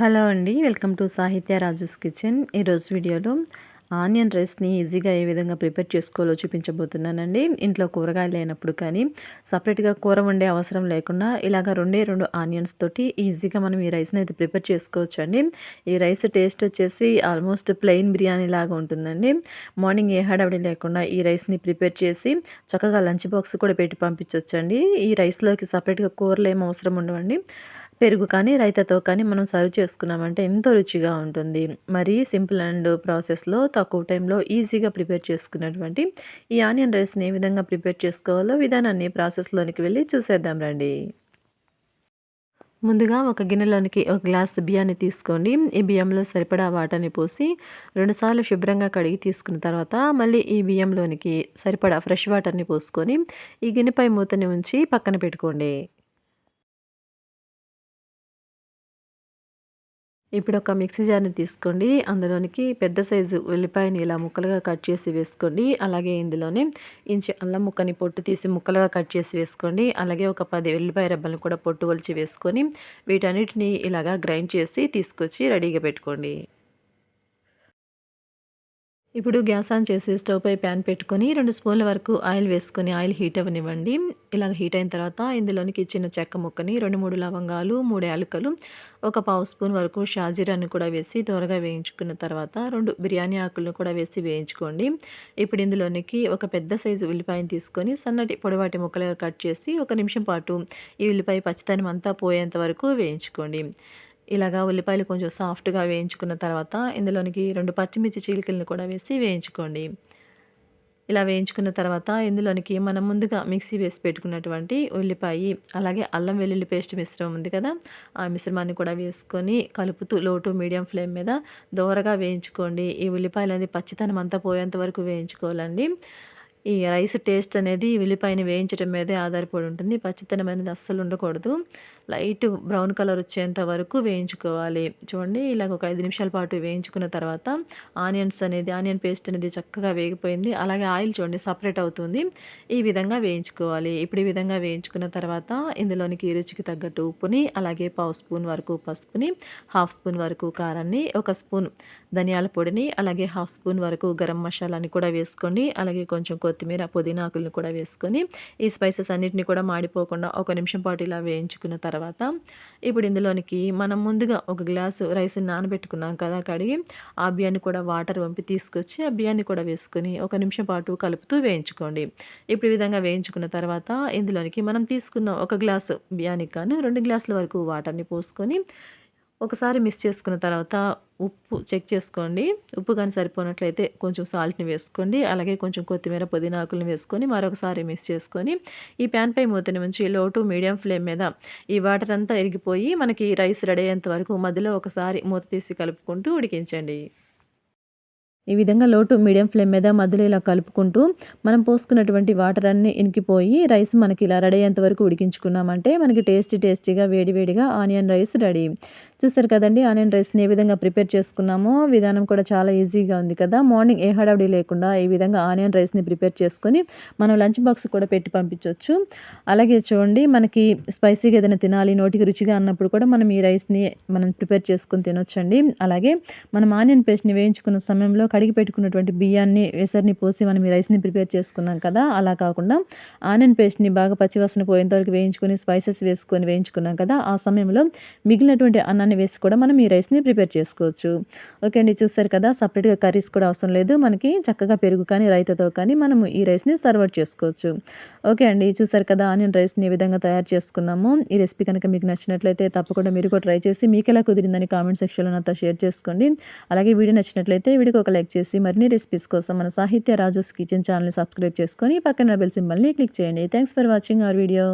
Hello అండి welcome to సాహిత్య Raju's kitchen. ఈరోజు వీడియోలో ఆనియన్ రైస్ని ఈజీగా ఏ విధంగా ప్రిపేర్ చేసుకోవాలో చూపించబోతున్నానండి. ఇంట్లో కూరగాయలు లేనప్పుడు కానీ సపరేట్గా కూర వండే అవసరం లేకుండా ఇలాగ రెండే రెండు ఆనియన్స్ తోటి ఈజీగా మనం ఈ రైస్ని అయితే ప్రిపేర్ చేసుకోవచ్చు అండి ఈ రైస్ టేస్ట్ వచ్చేసి ఆల్మోస్ట్ ప్లెయిన్ బిర్యానీ లాగా ఉంటుందండి. మార్నింగ్ ఏ హడావిడి లేకుండా ఈ రైస్ని ప్రిపేర్ చేసి చక్కగా లంచ్ బాక్స్ కూడా పెట్టి పంపించవచ్చండి ఈ రైస్లోకి సపరేట్గా కూరలు ఏం అవసరం ఉండవండి. పెరుగు కానీ రైతాతో కానీ మనం సర్వ్ చేసుకున్నామంటే ఎంతో రుచిగా ఉంటుంది. మరి సింపుల్ అండ్ ప్రాసెస్లో తక్కువ టైంలో ఈజీగా ప్రిపేర్ చేసుకున్నటువంటి ఈ ఆనియన్ రైస్ని ఏ విధంగా ప్రిపేర్ చేసుకోవాలో విధానాన్ని ప్రాసెస్లోనికి వెళ్ళి చూసేద్దాం రండి. ముందుగా ఒక గిన్నెలోనికి ఒక గ్లాస్ బియ్యాన్ని తీసుకోండి. ఈ బియ్యంలో సరిపడా వాటర్ని పోసి రెండుసార్లు శుభ్రంగా కడిగి తీసుకున్న తర్వాత మళ్ళీ ఈ బియ్యంలోనికి సరిపడా ఫ్రెష్ వాటర్ని పోసుకొని ఈ గిన్నెపై మూతని ఉంచి పక్కన పెట్టుకోండి. ఇప్పుడు ఒక మిక్సీ జార్ని తీసుకోండి. అందులోనికి పెద్ద సైజు ఉల్లిపాయని ఇలా ముక్కలుగా కట్ చేసి వేసుకోండి. అలాగే ఇందులోనే ఇంచు అల్లం ముక్కని పొట్టు తీసి ముక్కలుగా కట్ చేసి వేసుకోండి. అలాగే ఒక పది ఉల్లిపాయ రెబ్బలను కూడా పొట్టు ఒలిచి వేసుకొని వీటన్నిటిని ఇలాగా గ్రైండ్ చేసి తీసుకొచ్చి రెడీగా పెట్టుకోండి. ఇప్పుడు గ్యాస్ ఆన్ చేసి స్టవ్ పై ప్యాన్ పెట్టుకొని రెండు స్పూన్ల వరకు ఆయిల్ వేసుకొని ఆయిల్ హీట్ అవ్వనివ్వండి. ఇలా హీట్ అయిన తర్వాత ఇందులోనికి చిన్న చెక్క ముక్కని రెండు మూడు లవంగాలు మూడు యాలకలు ఒక పావు స్పూన్ వరకు షాజీరాన్ని కూడా వేసి త్వరగా వేయించుకున్న తర్వాత రెండు బిర్యానీ ఆకులను కూడా వేసి వేయించుకోండి. ఇప్పుడు ఇందులోనికి ఒక పెద్ద సైజు ఉల్లిపాయని తీసుకొని సన్నటి పొడవాటి ముక్కలుగా కట్ చేసి ఒక నిమిషం పాటు ఈ ఉల్లిపాయ పచ్చితనం అంతా పోయేంత వరకు వేయించుకోండి. ఇలాగా ఉల్లిపాయలు కొంచెం సాఫ్ట్గా వేయించుకున్న తర్వాత ఇందులోనికి రెండు పచ్చిమిర్చి చీలికలను కూడా వేసి వేయించుకోండి. ఇలా వేయించుకున్న తర్వాత ఇందులోనికి మనం ముందుగా మిక్సీ వేసి పెట్టుకున్నటువంటి ఉల్లిపాయ అలాగే అల్లం వెల్లుల్లి పేస్ట్ మిశ్రమం ఉంది కదా ఆ మిశ్రమాన్ని కూడా వేసుకొని కలుపుతూ లోటు మీడియం ఫ్లేమ్ మీద దోరగా వేయించుకోండి. ఈ ఉల్లిపాయలు అనేది పచ్చితనం అంతా పోయేంత వరకు వేయించుకోవాలండి. ఈ రైస్ టేస్ట్ అనేది ఉల్లిపాయని వేయించడం మీదే ఆధారపడి ఉంటుంది. పచ్చితనం అనేది అస్సలు ఉండకూడదు. లైట్ బ్రౌన్ కలర్ వచ్చేంత వరకు వేయించుకోవాలి. చూడండి ఇలాగ ఒక ఐదు నిమిషాల పాటు వేయించుకున్న తర్వాత ఆనియన్స్ అనేది ఆనియన్ పేస్ట్ అనేది చక్కగా వేగిపోయింది. అలాగే ఆయిల్ చూడండి సపరేట్ అవుతుంది. ఈ విధంగా వేయించుకోవాలి. ఇప్పుడు ఈ విధంగా వేయించుకున్న తర్వాత ఇందులోనికి రుచికి తగ్గట్టు ఉప్పుని అలాగే పావు స్పూన్ వరకు పసుపుని హాఫ్ స్పూన్ వరకు కారాన్ని ఒక స్పూన్ ధనియాల పొడిని అలాగే హాఫ్ స్పూన్ వరకు గరం మసాలాని కూడా వేసుకోండి. అలాగే కొంచెం కొత్తిమీర పుదీనాకులను కూడా వేసుకొని ఈ స్పైసెస్ అన్నిటిని కూడా మాడిపోకుండా ఒక నిమిషం పాటు ఇలా వేయించుకున్న తర్వాత ఇప్పుడు ఇందులోనికి మనం ముందుగా ఒక గ్లాసు రైస్ని నానబెట్టుకున్నాం కదా కడిగి ఆ బియ్యాన్ని కూడా వాటర్ వంపి తీసుకొచ్చి ఆ బియ్యాన్ని కూడా వేసుకొని ఒక నిమిషం పాటు కలుపుతూ వేయించుకోండి. ఇప్పుడు ఈ విధంగా వేయించుకున్న తర్వాత ఇందులోనికి మనం తీసుకున్న ఒక గ్లాసు బియ్యానికి కానీ రెండు గ్లాసుల వరకు వాటర్ని పోసుకొని ఒకసారి మిక్స్ చేసుకున్న తర్వాత ఉప్పు చెక్ చేసుకోండి. ఉప్పు కానీ సరిపోనట్లయితే కొంచెం సాల్ట్ని వేసుకోండి. అలాగే కొంచెం కొత్తిమీర పుదీనా ఆకులను వేసుకొని మరొకసారి మిక్స్ చేసుకొని ఈ ప్యాన్ పై మూతని ఉంచి లో టు మీడియం ఫ్లేమ్ మీద ఈ వాటర్ అంతా ఇరిగిపోయి మనకి రైస్ రెడీ అయ్యేంత వరకు మధ్యలో ఒకసారి మూత తీసి కలుపుకుంటూ ఉడికించండి. ఈ విధంగా లోటు మీడియం ఫ్లేమ్ మీద మధ్యలో ఇలా కలుపుకుంటూ మనం పోసుకున్నటువంటి వాటర్ అన్నీ ఇనికిపోయి రైస్ మనకి ఇలా రెడీ అయ్యేంత వరకు ఉడికించుకున్నామంటే మనకి టేస్టీ టేస్టీగా వేడివేడిగా ఆనియన్ రైస్ రెడీ. చూస్తారు కదండి ఆనియన్ రైస్ని ఏ విధంగా ప్రిపేర్ చేసుకున్నామో విధానం కూడా చాలా ఈజీగా ఉంది కదా. మార్నింగ్ ఏ హడావిడి లేకుండా ఈ విధంగా ఆనియన్ రైస్ని ప్రిపేర్ చేసుకొని మనం లంచ్ బాక్స్ కూడా పెట్టి పంపించవచ్చు అలాగే చూడండి మనకి స్పైసీగా ఏదైనా తినాలి నోటికి రుచిగా అన్నప్పుడు కూడా మనం ఈ రైస్ని మనం ప్రిపేర్ చేసుకొని తినొచ్చండి. అలాగే మనం ఆనియన్ పేస్ట్ని వేయించుకున్న సమయంలో కడిగి పెట్టుకున్నటువంటి బియ్యాన్ని వేసరిని పోసి మనం ఈ రైస్ని ప్రిపేర్ చేసుకున్నాం కదా అలా కాకుండా ఆనియన్ పేస్ట్ని బాగా పచ్చివాసన పోయేంతవరకు వేయించుకొని స్పైసెస్ వేసుకొని వేయించుకున్నాం కదా ఆ సమయంలో మిగిలినటువంటి అన్నాన్ని వేసి కూడా మనం ఈ రైస్ని ప్రిపేర్ చేసుకోవచ్చు. ఓకే అండి చూసారు కదా సపరేట్గా కర్రీస్ కూడా అవసరం లేదు. మనకి చక్కగా పెరుగు కానీ రైతాతో కానీ మనము ఈ రైస్ని సర్వ్ చేసుకోవచ్చు. ఓకే అండి చూసారు కదా ఆనియన్ రైస్ని ఏ విధంగా తయారు చేసుకున్నాము. ఈ రెసిపీ కనుక మీకు నచ్చినట్లయితే తప్పకుండా మీరు కూడా ట్రై చేసి మీకు ఎలా కుదిరిందని కామెంట్ సెక్షన్లో నాతో షేర్ చేసుకోండి. అలాగే వీడియో నచ్చినట్లయితే వీడికి ఒక లైక్ చేసి మరిన్ని రెసిపీస్ కోసం మన సాహిత్య రాజోస్ కిచెన్ ఛానల్ని సబ్స్క్రైబ్ చేసుకొని పక్కన బెల్ సింబల్ని క్లిక్ చేయండి. Thanks for watching our video